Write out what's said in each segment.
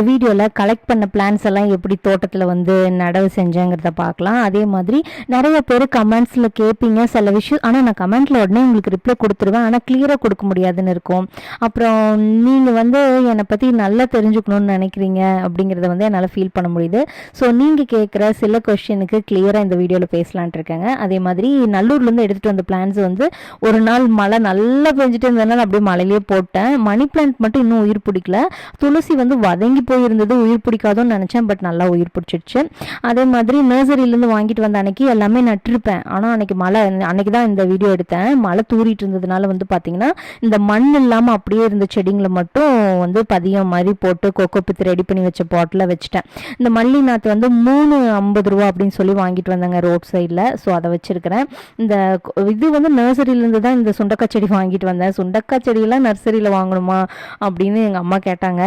இந்த வீடியோவில் கலெக்ட் பண்ண பிளான்ஸ் எல்லாம் எப்படி தோட்டத்தில் வந்து நடவு செஞ்சேங்கிறத பார்க்கலாம். அதே மாதிரி நிறைய பேர் கமெண்ட்ஸில் கேட்பீங்க சில விஷயம். ஆனால் நான் கமெண்ட்டில் உடனே உங்களுக்கு ரிப்ளை கொடுத்துருவேன். ஆனால் கிளியராக கொடுக்க முடியாதுன்னு இருக்கும். அப்புறம் நீங்கள் வந்து என்னை பற்றி நல்லா தெரிஞ்சுக்கணும்னு நினைக்கிறீங்க அப்படிங்கிறத வந்து என்னால் ஃபீல் பண்ண முடியுது. ஸோ நீங்கள் கேட்குற சில கொஷனுக்கு கிளியராக இந்த வீடியோவில் பேசலான்ட்டு இருக்கேங்க. அதே மாதிரி நல்லூர்லேருந்து எடுத்துகிட்டு வந்த பிளான்ஸ் வந்து ஒரு நாள் மழை நல்லா பெஞ்சிட்டு இருந்ததுனால அப்படியே மழையிலேயே போட்டேன். மணி பிளான்ட் மட்டும் இன்னும் உயிர் பிடிக்கல. துளசி வந்து வதங்கி போயிருந்தது உயிர் பிடிக்காதோன்னு நினச்சேன் பட் நல்லா உயிர் பிடிச்சிடுச்சு. அதே மாதிரி நர்சரியிலேருந்து வாங்கிட்டு வந்த அன்னைக்கு எல்லாமே நட்டிருப்பேன். ஆனால் அன்னைக்கு மழை அன்னைக்கு தான் இந்த வீடியோ எடுத்தேன். மழை தூரிட்டு இருந்ததுனால வந்து பார்த்தீங்கன்னா இந்த மண் இல்லாமல் அப்படியே இருந்த செடிங்களை மட்டும் வந்து பதியம் மாதிரி போட்டு கொக்கோ பித்து ரெடி பண்ணி வச்ச பாட்டில் வச்சுட்டேன். இந்த மல்லி நாற்று வந்து மூணு ஐம்பது ரூபா அப்படின்னு சொல்லி வாங்கிட்டு வந்தாங்க ரோட் சைடில் ஸோ அதை வச்சுருக்கிறேன். இந்த இது வந்து நர்சரியிலேருந்து தான் இந்த சுண்டக்காய் செடி வாங்கிட்டு வந்தேன். சுண்டக்காய் செடியெல்லாம் நர்சரியில் வாங்கணுமா அப்படின்னு எங்கள் அம்மா கேட்டாங்க.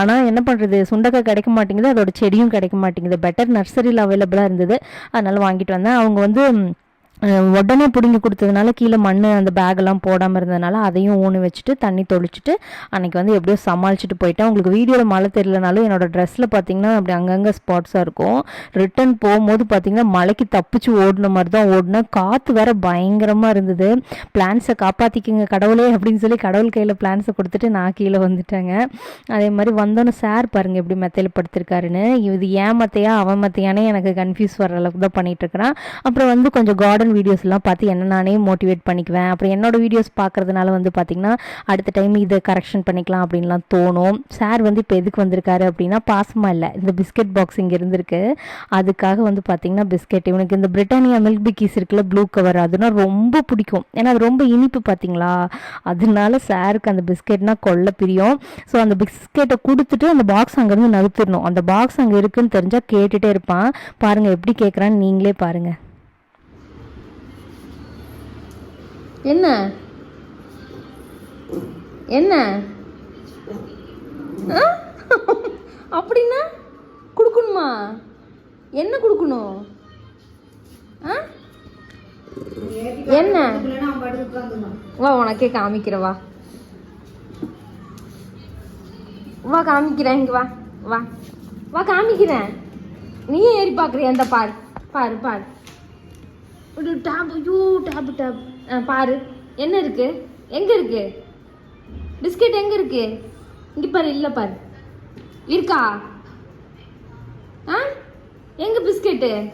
ஆனால் என்ன பண்ணுறது சுண்டக்காய் கிடைக்க மாட்டேங்குது அதோட செடியும் கிடைக்க மாட்டேங்குது. பெட்டர் நர்சரியில் அவைலபிளாக இருந்தது. அதனால் வாங்கிட்டு வந்தேன். அவங்க வந்து உடனே பிடுங்கி கொடுத்ததுனால கீழே மண் அந்த பேக்கெல்லாம் போடாமல் இருந்ததுனால அதையும் ஊனி வச்சுட்டு தண்ணி தொளிச்சுட்டு அன்னைக்கு வந்து எப்படியோ சமாளிச்சுட்டு போயிட்டேன். உங்களுக்கு வீடியோவில் மழை தெரியலனாலும் என்னோட ட்ரெஸ்ஸில் பார்த்தீங்கன்னா அப்படி அங்கங்கே ஸ்பாட்ஸாக இருக்கும். ரிட்டர்ன் போகும்போது பார்த்தீங்கன்னா மலைக்கு தப்பிச்சு ஓடின மாதிரி தான் ஓடினேன் காற்று வேற பயங்கரமாக இருந்தது. பிளான்ஸை காப்பாற்றிக்கிங்க கடவுளே அப்படின்னு சொல்லி கடவுள் கையில் பிளான்ஸை கொடுத்துட்டு நான் கீழே வந்துட்டேங்க. அதே மாதிரி வந்தோன்னு சார் பாருங்கள் எப்படி மெத்தையில் படுத்திருக்காருன்னு இது ஏன் மத்தையா அவன் மத்தையானே எனக்கு கன்ஃபியூஸ் வர அளவுக்கு தான் பண்ணிட்டு இருக்கிறான். அப்புறம் வந்து கொஞ்சம் கார்டன் வீடியோஸ் வீடியோஸ்லாம் பார்த்து என்ன நானே மோட்டிவேட் பண்ணிக்குவேன். அப்புறம் என்னோட வீடியோஸ் பார்க்கறதுனால வந்து பார்த்திங்கன்னா அடுத்த டைம் இதை கரெக்ஷன் பண்ணிக்கலாம் அப்படின்லாம் தோணும். சார் வந்து இப்போ எதுக்கு வந்திருக்காரு அப்படின்னா பாசமாக இல்லை. இந்த பிஸ்கெட் பாக்ஸ் இங்கே இருந்திருக்கு. அதுக்காக வந்து பார்த்திங்கன்னா பிஸ்கெட் இவனுக்கு இந்த பிரிட்டானியா மில்க் பிக்கீஸ் இருக்குல்ல ப்ளூ கவர் அதுனா ரொம்ப பிடிக்கும். ஏன்னா அது ரொம்ப இனிப்பு பார்த்தீங்களா அதனால சாருக்கு அந்த பிஸ்கெட்னா கொள்ள பிரியம். ஸோ அந்த பிஸ்கெட்டை கொடுத்துட்டு அந்த பாக்ஸ் அங்கேருந்து நகர்த்திடணும் அந்த பாக்ஸ் அங்கே இருக்குன்னு தெரிஞ்சால் கேட்டுகிட்டே இருப்பான். பாருங்கள் எப்படி கேட்குறான்னு நீங்களே பாருங்கள் என்ன? என்ன? ஆ? அப்படின்னா கொடுக்கணுமா? என்ன கொடுக்கணும்? ஆ? என்ன? வா உனக்கே காமிக்கிறேன் வா. வா காமிக்கிறேன் இங்க வா வா. வா காமிக்கிறேன். நீயே ஏறி பார்க்குறியா இந்த பாரு. பாரு பாரு. ஒரு டேப் ஐயோ டேப் டேப். பாரு. என்ன இருக்கு? எங்க இருக்கு? பிஸ்கெட் எங்க இருக்கு? இங்க பாரு இல்ல பாரு. இருக்கா? ஆ எங்க பிஸ்கெட்டு?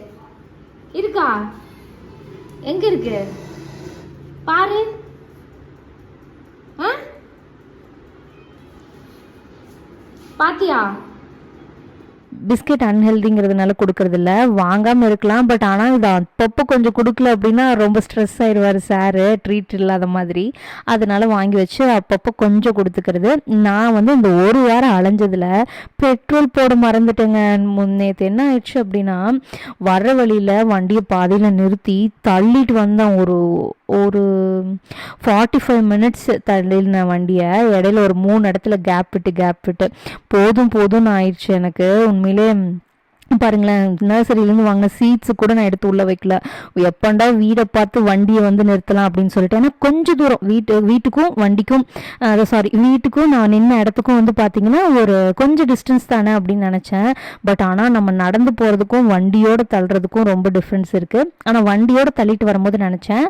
இருக்கா? எங்க இருக்கு? பாரு. ஆ பாத்தியா? பிஸ்கெட் அன்ஹெல்திங்கிறதுனால கொடுக்கறதில்ல. வாங்காமல் இருக்கலாம் பட் ஆனால் இது அப்பப்போ கொஞ்சம் கொடுக்கல அப்படின்னா ரொம்ப ஸ்ட்ரெஸ் ஆயிடுவார் சாரு ட்ரீட் இல்லாத மாதிரி. அதனால வாங்கி வச்சு அப்பப்போ கொஞ்சம் கொடுத்துக்கிறது. நான் வந்து இந்த ஒரு வாரம் அலைஞ்சதில் பெட்ரோல் போட மறந்துட்டேங்க. முன்னேற்று என்ன ஆயிடுச்சு அப்படின்னா வர வழியில் வண்டியை பாதையில் நிறுத்தி தள்ளிட்டு வந்தேன். ஒரு ஒரு ஃபார்ட்டி ஃபைவ் மினிட்ஸ் தள்ளின வண்டியை. இடையில ஒரு மூணு இடத்துல கேப் விட்டு கேப் விட்டு. போதும் போதும்னு ஆயிடுச்சு எனக்கு. உண்மை உண்மையிலே பாருங்களேன் நர்சரியிலேருந்து வாங்கின சீட்ஸு கூட நான் எடுத்து உள்ளே வைக்கல. எப்பண்டா வீடை பார்த்து வண்டியை வந்து நிறுத்தலாம் அப்படின்னு சொல்லிட்டு. ஏன்னா கொஞ்சம் தூரம். வீட்டு வீட்டுக்கும் வண்டிக்கும் சாரி வீட்டுக்கும் நான் நின்ன இடத்துக்கும் வந்து பார்த்தீங்கன்னா ஒரு கொஞ்சம் டிஸ்டன்ஸ் தானே அப்படின்னு நினச்சேன். பட் ஆனால் நம்ம நடந்து போகிறதுக்கும் வண்டியோட தள்ளுறதுக்கும் ரொம்ப டிஃப்ரென்ஸ் இருக்குது ஆனால் வண்டியோட தள்ளிட்டு வரும்போது நினச்சேன்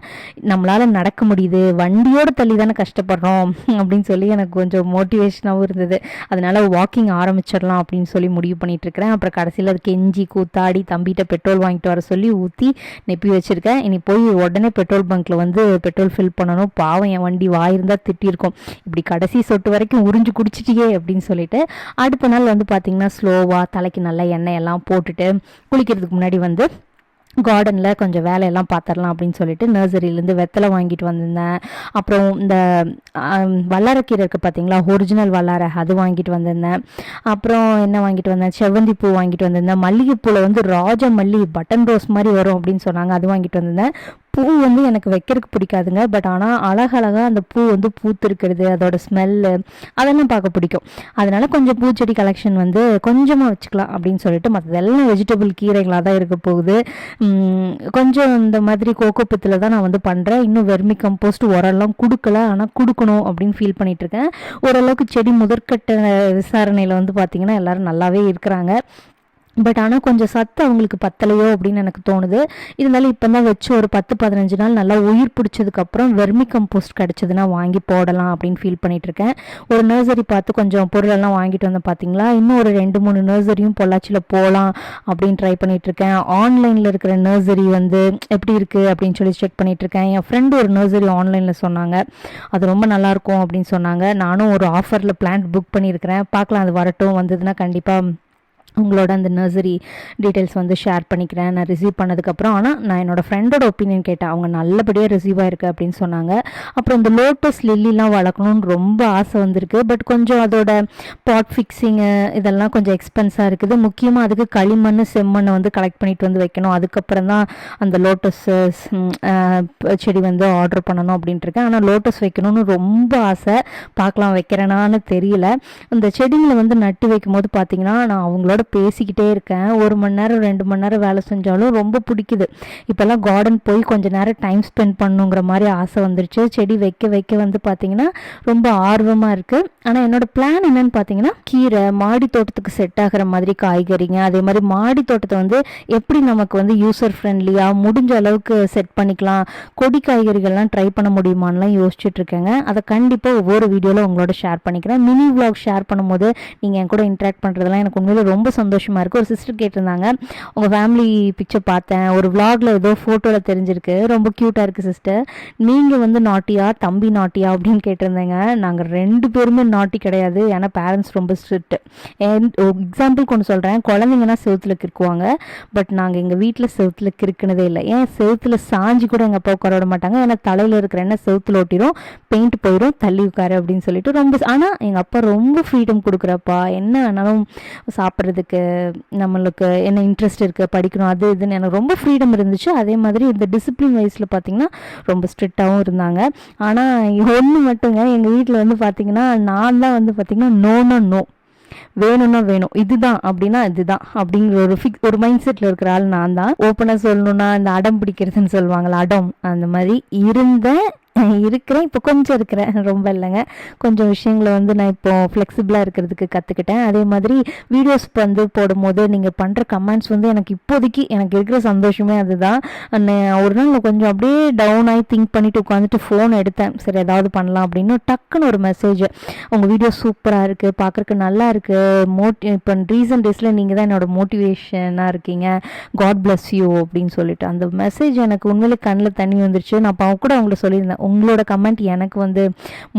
நம்மளால் நடக்க முடியுது. வண்டியோட தள்ளி தானே கஷ்டப்படுறோம் அப்படின்னு சொல்லி எனக்கு கொஞ்சம் மோட்டிவேஷனாகவும் இருந்தது. அதனால் வாக்கிங் ஆரம்பிச்சிடலாம் அப்படின்னு சொல்லி முடிவு பண்ணிகிட்ருக்கிறேன் அப்புறம் கடைசியில் அது கெஞ்சி கூத்தாடி தம்பிகிட்ட பெட்ரோல் வாங்கிட்டு வர சொல்லி ஊற்றி நெப்பி வச்சுருக்கேன். இனி போய் உடனே பெட்ரோல் பங்க்கில் வந்து பெட்ரோல் ஃபில் பண்ணணும். பாவம் என் வண்டி வாயிருந்தால் திட்டியிருக்கும். இப்படி கடைசி சொட்டு வரைக்கும் உறிஞ்சு குடிச்சிட்டியே அப்படின்னு சொல்லிட்டு அடுத்த நாள் வந்து பார்த்திங்கன்னா ஸ்லோவாக தலைக்கு நல்லா எண்ணெய் எல்லாம் போட்டுட்டு குளிக்கிறதுக்கு முன்னாடி வந்து கார்டனில் கொஞ்சம் வேலையெல்லாம் பார்த்துடலாம் அப்படின்னு சொல்லிட்டு நர்சரியிலேருந்து வெத்தலை வாங்கிட்டு வந்திருந்தேன். அப்புறம் இந்த வல்லாரக்கீரை இருக்குது பார்த்தீங்களா ஒரிஜினல் வல்லாரை அது வாங்கிட்டு வந்திருந்தேன். அப்புறம் என்ன வாங்கிட்டு வந்தேன்? செவ்வந்தி பூ வாங்கிட்டு வந்திருந்தேன். மல்லிகைப்பூவில் வந்து ராஜ மல்லி பட்டன் ரோஸ் மாதிரி வரும் அப்படின்னு சொன்னாங்க. அது வாங்கிட்டு வந்திருந்தேன். பூ வந்து எனக்கு வைக்கிறதுக்கு பிடிக்காதுங்க. பட் ஆனால் அழகழகாக அந்த பூ வந்து பூத்திருக்கிறது அதோட ஸ்மெல்லு அதெல்லாம் பார்க்க பிடிக்கும். அதனால கொஞ்சம் பூச்செடி கலெக்ஷன் வந்து கொஞ்சமாக வச்சுக்கலாம் அப்படின்னு சொல்லிட்டு மற்றதெல்லாம் வெஜிடபிள் கீரைகளாக தான் இருக்க போகுது. கொஞ்சம் இந்த மாதிரி கோகோப்பத்தில் தான் நான் வந்து பண்ணுறேன் இன்னும் வெர்மி கம்போஸ்ட் உரம்லாம் கொடுக்கல. ஆனால் கொடுக்கணும் அப்படின்னு ஃபீல் பண்ணிட்டு இருக்கேன். ஓரளவுக்கு செடி முதற்கட்ட விசாரணையில் வந்து பார்த்திங்கன்னா எல்லோரும் நல்லாவே இருக்கிறாங்க. பட் ஆனால் கொஞ்சம் சத்து அவங்களுக்கு பத்தலையோ அப்படின்னு எனக்கு தோணுது. இருந்தாலும் இப்போ தான் வச்சு ஒரு பத்து பதினஞ்சு நாள் நல்லா உயிர் பிடிச்சதுக்கப்புறம் வெர்மி கம்போஸ்ட் கிடச்சதுன்னா வாங்கி போடலாம் அப்படின்னு ஃபீல் பண்ணிட்டு இருக்கேன். ஒரு நர்சரி பார்த்து கொஞ்சம் பொருளெல்லாம் வாங்கிட்டு வந்தேன் பார்த்தீங்களா இன்னும் ஒரு ரெண்டு மூணு நர்சரியும் பொள்ளாச்சியில் போகலாம் அப்படின்னு ட்ரை பண்ணிட்டு இருக்கேன். ஆன்லைனில் இருக்கிற நர்சரி வந்து எப்படி இருக்குது அப்படின்னு சொல்லி செக் பண்ணிட்டு இருக்கேன். என் ஃப்ரெண்டு ஒரு நர்சரி ஆன்லைனில் சொன்னாங்க. அது ரொம்ப நல்லாயிருக்கும் அப்படின்னு சொன்னாங்க. நானும் ஒரு ஆஃபரில் பிளான்ட் புக் பண்ணியிருக்கிறேன். பார்க்கலாம் அது வரட்டும். வந்ததுன்னா கண்டிப்பாக உங்களோட அந்த நர்சரி டீட்டெயில்ஸ் வந்து ஷேர் பண்ணிக்கிறேன். நான் ரிசீவ் பண்ணதுக்கப்புறம் ஆனால் நான் என்னோட ஃப்ரெண்டோட ஒப்பீனியன் கேட்டேன். அவங்க நல்லபடியாக ரிசீவ் ஆயிருக்கு அப்படின்னு சொன்னாங்க. அப்புறம் இந்த லோட்டஸ் லில்லிலாம் வளர்க்கணும்னு ரொம்ப ஆசை வந்திருக்கு. பட் கொஞ்சம் அதோட பாட் ஃபிக்ஸிங்கு இதெல்லாம் கொஞ்சம் எக்ஸ்பென்ஸாக இருக்குது. முக்கியமாக அதுக்கு களிமண் செம்மண்ணை வந்து கலெக்ட் பண்ணிட்டு வந்து வைக்கணும். அதுக்கப்புறம் தான் அந்த லோட்டஸ் செடி வந்து ஆர்டர் பண்ணணும் அப்படின்ட்டு இருக்கேன். ஆனால் லோட்டஸ் வைக்கணும்னு ரொம்ப ஆசை. பார்க்கலாம் வைக்கிறேனான்னு தெரியல. இந்த செடிங்களை வந்து நட்டு வைக்கும் போது பார்த்தீங்கன்னா நான் அவங்களோட பேசிக்கிட்டே இருக்கேன். ஒரு மணி நேரம் ரெண்டு மணி நேரம் வேலை செஞ்சாலும் ரொம்ப பிடிக்குது. இப்போல்லாம் கார்டன் போய் கொஞ்ச நேரம் டைம் ஸ்பெண்ட் பண்ணுங்கிற மாதிரி ஆசை வந்துருச்சு. செடி வைக்க வைக்க வந்து பார்த்தீங்கன்னா ரொம்ப ஆர்வமாக இருக்குது ஆனால் என்னோட பிளான் என்னன்னு பார்த்தீங்கன்னா கீரை மாடி தோட்டத்துக்கு செட் ஆகிற மாதிரி காய்கறிங்க. அதே மாதிரி மாடி தோட்டத்தை வந்து எப்படி நமக்கு வந்து யூசர் ஃப்ரெண்ட்லியாக முடிஞ்ச அளவுக்கு செட் பண்ணிக்கலாம். கொடி காய்கறிகள்லாம் ட்ரை பண்ண முடியுமான்லாம் யோசிச்சுட்டு இருக்கேங்க. அதை கண்டிப்பாக ஒவ்வொரு வீடியோவில் உங்களோட ஷேர் பண்ணிக்கிறேன். மினி விளாக் ஷேர் பண்ணும்போது நீங்கள் என் கூட இன்ட்ராக்ட் பண்ணுறதுலாம் எனக்கு உண்மையிலே ரொம்ப சந்தோஷமாக இருக்குது ஒரு சிஸ்டர் கேட்டிருந்தாங்க உங்கள் ஃபேமிலி பிக்சர் பார்த்தேன். ஒரு விளாகில் ஏதோ ஃபோட்டோவில் தெரிஞ்சிருக்கு. ரொம்ப க்யூட்டாக இருக்குது சிஸ்டர் நீங்கள் வந்து நாட்டியா தம்பி நாட்டியா அப்படின்னு கேட்டிருந்தேங்க. நாங்கள் ரெண்டு பேருமே நாட்டி கிடையாது. ஏன்னா பேரண்ட்ஸ் ரொம்ப ஸ்ட்ரிக்ட் எக்ஸாம்பிள் கொண்டு சொல்கிறேன் குழந்தைங்கன்னா செவுத்துல கிறுக்குவாங்க. பட் நாங்கள் எங்கள் வீட்டில் செவத்தில் கிறுக்குனதே இல்லை. ஏன்? செவத்தில் சாஞ்சி கூட எங்கள் அப்பா உட்கார விட மாட்டாங்க. ஏன்னா தலையில் இருக்கிற என்ன செவத்தில் ஒட்டிடும் பெயிண்ட் போயிடும் தள்ளி உட்காரு அப்படின்னு சொல்லிட்டு ரொம்ப ஆனால் எங்கள் அப்பா ரொம்ப ஃப்ரீடம் கொடுக்குறப்பா என்ன சாப்பிட்றது அதுக்கு நம்மளுக்கு என்ன இன்ட்ரெஸ்ட் இருக்குது படிக்கணும் அது இதுன்னு எனக்கு ரொம்ப ஃப்ரீடம் இருந்துச்சு. அதே மாதிரி இந்த டிசிப்ளின் வைஸில் பார்த்தீங்கன்னா ரொம்ப ஸ்ட்ரிக்டாகவும் இருந்தாங்க. ஆனால் ஒன்று மட்டுங்க எங்கள் வீட்டில் வந்து பார்த்தீங்கன்னா நான் தான் வந்து பார்த்தீங்கன்னா நோனா நோ வேணும்னா வேணும். இதுதான் அப்படின்னா இதுதான் அப்படிங்கிற ஒரு ஃபிக் ஒரு மைண்ட் செட்டில் இருக்கிற ஆள் நான் தான். ஓப்பனாக சொல்லணும்னா இந்த அடம் பிடிக்கிறதுன்னு சொல்லுவாங்களா அடம் அந்த மாதிரி இருந்த இருக்கிறேன். இப்போ கொஞ்சம் இருக்கிறேன். ரொம்ப இல்லைங்க. கொஞ்சம் விஷயங்களை வந்து நான் இப்போ ஃப்ளெக்சிபிளாக இருக்கிறதுக்கு கற்றுக்கிட்டேன் அதே மாதிரி வீடியோஸ் வந்து போடும்போது நீங்கள் பண்ணுற கமெண்ட்ஸ் வந்து எனக்கு இப்போதைக்கு எனக்கு இருக்கிற சந்தோஷமே அதுதான். நான் ஒரு நாள் நான் கொஞ்சம் அப்படியே டவுன் ஆகி திங்க் பண்ணிட்டு உட்காந்துட்டு ஃபோன் எடுத்தேன். சரி ஏதாவது பண்ணலாம் அப்படின்னு. டக்குன்னு ஒரு மெசேஜ் உங்கள் வீடியோ சூப்பராக இருக்குது பார்க்குறக்கு நல்லா இருக்குது மோட்டி இப்போ ரீசன்ட் டேஸில் நீங்கள் தான் என்னோட மோட்டிவேஷனாக இருக்கீங்க. காட் பிளஸ் யூ அப்படின்னு சொல்லிட்டு. அந்த மெசேஜ் எனக்கு உண்மையிலே கண்ணில் தண்ணி வந்துருச்சு. நான் அப்போ கூட அவங்கள சொல்லியிருந்தேன். உங்களோட கமெண்ட் எனக்கு வந்து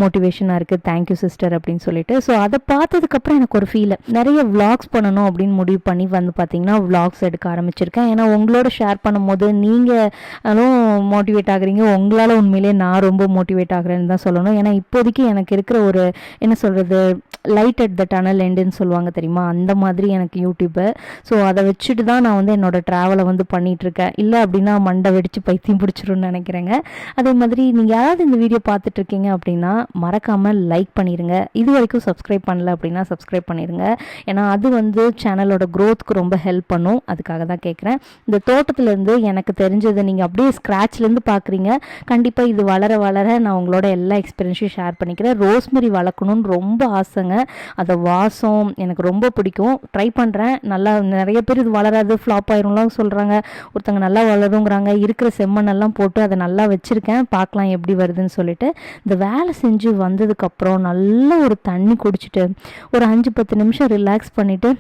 மோட்டிவேஷனாக இருக்குது தேங்க்யூ சிஸ்டர் அப்படின்னு சொல்லிட்டு. ஸோ அதை பார்த்ததுக்கப்புறம் எனக்கு ஒரு ஃபீல் நிறைய விளாக்ஸ் பண்ணணும் அப்படின்னு முடிவு பண்ணி வந்து பார்த்தீங்கன்னா விளாக்ஸ் எடுக்க ஆரம்பிச்சிருக்கேன். ஏன்னா உங்களோட ஷேர் பண்ணும்போது நீங்களும் மோட்டிவேட் ஆகுறீங்க. உங்களால் உண்மையிலே நான் ரொம்ப மோட்டிவேட் ஆகுறேன்னு தான் சொல்லணும். ஏன்னா இப்போதைக்கு எனக்கு இருக்கிற ஒரு என்ன சொல்கிறது லைட் அட் த டனல் எண்டுன்னு சொல்லுவாங்க தெரியுமா? அந்த மாதிரி எனக்கு யூடியூப்பு ஸோ அதை வச்சுட்டு தான் நான் வந்து என்னோடய ட்ராவலை வந்து பண்ணிகிட்ருக்கேன் இல்லை அப்படின்னா மண்டை வெடித்து பைத்தியம் பிடிச்சிரும்னு நினைக்கிறேங்க. அதே மாதிரி நீங்கள் யாராவது இந்த வீடியோ பார்த்துட்டு இருக்கீங்க அப்படின்னா மறக்காமல் லைக் பண்ணிடுங்க இது வரைக்கும் சப்ஸ்கிரைப் பண்ணல அப்படின்னா சப்ஸ்கிரைப் பண்ணிடுங்க ஏன்னா அது வந்து சேனலோட க்ரோத்துக்கு ரொம்ப ஹெல்ப் பண்ணும். அதுக்காக தான் கேட்குறேன் இந்த தோட்டத்துலேருந்து எனக்கு தெரிஞ்சதை நீங்கள் அப்படியே ஸ்க்ராட்ச்லேருந்து பார்க்குறீங்க கண்டிப்பாக இது வளர வளர நான் உங்களோட எல்லா எக்ஸ்பீரியன்ஸையும் ஷேர் பண்ணிக்கிறேன். ரோஸ்மெரி வளர்க்கணும்னு ரொம்ப ஆசைங்க. அதை வாசம் எனக்கு ரொம்ப பிடிக்கும். ட்ரை பண்ணுறேன் நல்லா நிறைய பேர் இது வளராது ஃப்ளாப் ஆயிரும்லாம் சொல்கிறாங்க ஒருத்தங்க நல்லா வளருங்கிறாங்க. இருக்கிற செம்மண்ணெல்லாம் போட்டு அதை நல்லா வச்சுருக்கேன். பார்க்கலாம் எப்படி வருதுன்னு சொல்லிட்டு. இந்த வேலை செஞ்சு வந்ததுக்கப்புறம் நல்ல ஒரு தண்ணி குடிச்சிட்டு ஒரு அஞ்சு பத்து நிமிஷம் ரிலாக்ஸ் பண்ணிவிட்டு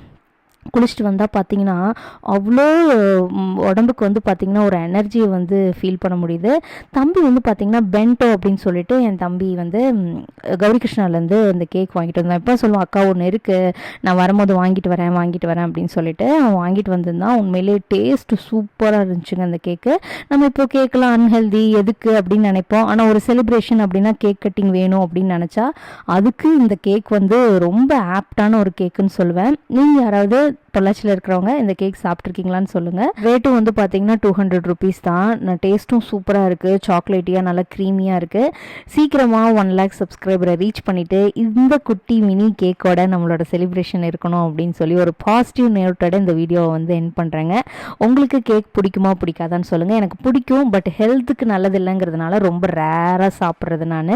குளிச்சுட்டு வந்தால் பார்த்தீங்கன்னா அவ்வளோ உடம்புக்கு வந்து பார்த்திங்கன்னா ஒரு எனர்ஜியை வந்து ஃபீல் பண்ண முடியுது. தம்பி வந்து பார்த்திங்கன்னா பென்டோ அப்படின்னு சொல்லிட்டு என் தம்பி வந்து ம், கௌரி கிருஷ்ணாலேருந்து இந்த கேக் வாங்கிட்டு வந்தான். இப்போ சொல்லுவான் அக்கா ஒன்று இருக்குது நான் வரும்போது வாங்கிட்டு வரேன் வாங்கிட்டு வரேன் அப்படின்னு சொல்லிட்டு அவன் வாங்கிட்டு வந்திருந்தான். உண்மையிலேயே டேஸ்ட்டு சூப்பராக இருந்துச்சுங்க அந்த கேக்கு நம்ம இப்போ கேக்கெலாம் அன்ஹெல்தி எதுக்கு அப்படின்னு நினைப்போம். ஆனால் ஒரு செலிப்ரேஷன் அப்படின்னா கேக் கட்டிங் வேணும் அப்படின்னு நினச்சா அதுக்கு இந்த கேக் வந்து ரொம்ப ஆப்டான ஒரு கேக்குன்னு சொல்லுவேன். நீங்கள் யாராவது பொள்ளாச்சியில் இருக்கிறவங்க இந்த கேக் சாப்பிட்ருக்கீங்களான்னு சொல்லுங்கள் ரேட்டும் வந்து பார்த்தீங்கன்னா டூ ஹண்ட்ரட் ருபீஸ் தான். நான் டேஸ்ட்டும் சூப்பராக இருக்குது சாக்லேட்டியாக நல்லா க்ரீமியாக இருக்குது சீக்கிரமாக ஒன் லேக் சப்ஸ்கிரைபரை ரீச் பண்ணிவிட்டு இந்த குட்டி மினி கேக்கோட நம்மளோட செலிப்ரேஷன் இருக்கணும் அப்படின்னு சொல்லி ஒரு பாசிட்டிவ் நோட்டோட இந்த வீடியோவை வந்து என் பண்ணுறேங்க உங்களுக்கு கேக் பிடிக்குமா பிடிக்காதான்னு சொல்லுங்கள் எனக்கு பிடிக்கும் பட் ஹெல்த்துக்கு நல்லது இல்லைங்கிறதுனால ரொம்ப ரேராக சாப்பிட்றது நான்.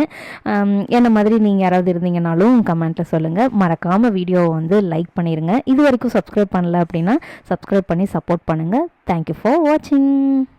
என்ன மாதிரி நீங்கள் யாராவது இருந்தீங்கனாலும் கமெண்ட்டில் சொல்லுங்கள் மறக்காமல் வீடியோவை வந்து லைக் பண்ணிடுங்க இது வரைக்கும் சப்ஸ்கிரைப் பண்ணல அப்படின்னா சப்ஸ்கிரைப் பண்ணி சப்போர்ட் பண்ணுங்கள் தேங்க்யூ ஃபார் வாட்சிங்